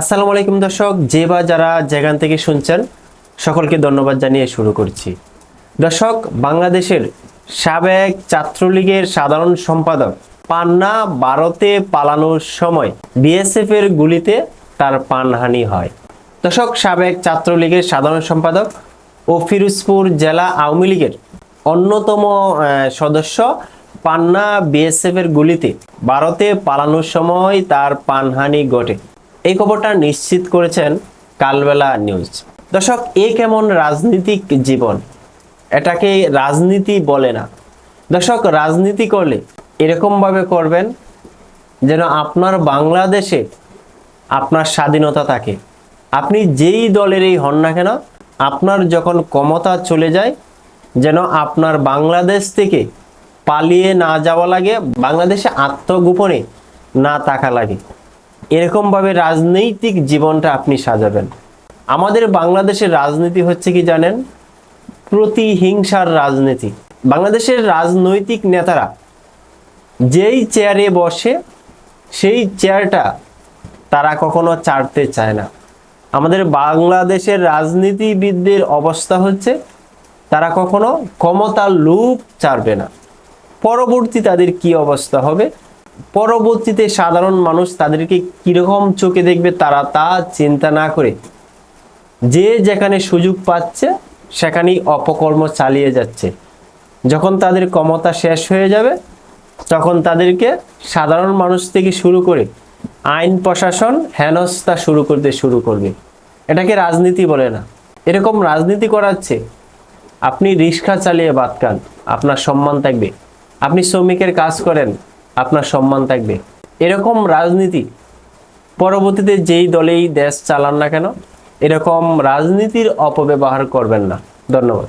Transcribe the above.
আসসালামু আলাইকুম দর্শক, যে বা যারা যেখান থেকে শুনছেন, সকলকে ধন্যবাদ জানিয়ে শুরু করছি। দর্শক, বাংলাদেশের সাবেক ছাত্রলীগের সাধারণ সম্পাদক পান্না ভারতে পালানোর সময় বিএসএফ এর গুলিতে তার প্রাণহানি হয়। দর্শক, সাবেক ছাত্রলীগের সাধারণ সম্পাদক ও ফিরোজপুর জেলা আওয়ামী লীগের অন্যতম সদস্য পান্না বিএসএফ এর গুলিতে ভারতে পালানোর সময় তার প্রাণহানি ঘটে। এই খবরটা নিশ্চিত করেছেন কালবেলা নিউজ। দর্শক, এ কেমন রাজনীতিক জীবন? এটাকে রাজনীতি বলে না। দর্শক, রাজনীতি করলে এরকমভাবে করবেন যেন আপনার বাংলাদেশে আপনার স্বাধীনতা থাকে। আপনি যেই দলেরই হন না কেন, আপনার যখন ক্ষমতা চলে যায়, যেন আপনার বাংলাদেশ থেকে পালিয়ে না যাওয়া লাগে, বাংলাদেশে আত্মগোপনে না থাকা লাগে। এরকমভাবে রাজনৈতিক জীবনটা আপনি সাজাবেন। আমাদের বাংলাদেশের রাজনীতি হচ্ছে কি জানেন? প্রতিহিংসার রাজনীতি। বাংলাদেশের রাজনৈতিক নেতারা যেই চেয়ারে বসে, সেই চেয়ারটা তারা কখনো ছাড়তে চায় না। আমাদের বাংলাদেশের রাজনীতিবিদদের অবস্থা হচ্ছে, তারা কখনো ক্ষমতার লুপ চাড়বে না। পরবর্তী তাদের কি অবস্থা হবে? পরবর্তীতে সাধারণ মানুষ তাদেরকে কীরকম চোখে দেখবে তারা তা চিন্তা না করে। যে যেখানে সুযোগ পাচ্ছে, সেখানেই অপকর্ম চালিয়ে যাচ্ছে। যখন তাদের ক্ষমতা শেষ হয়ে যাবে, তখন তাদেরকে সাধারণ মানুষ থেকে শুরু করে আইন প্রশাসন হেনস্থা শুরু করতে শুরু করবে। এটাকে রাজনীতি বলে না। এরকম রাজনীতি করাচ্ছে, আপনি রিক্সা চালিয়ে বাদ খান, আপনার সম্মান থাকবে। আপনি শ্রমিকের কাজ করেন আপনার সম্মান থাকবে। এরকম রাজনীতি, পরবর্তীতে যেই দলেই দেশ চালান না কেন, এরকম রাজনীতির অপব্যবহার করবেন না। ধন্যবাদ।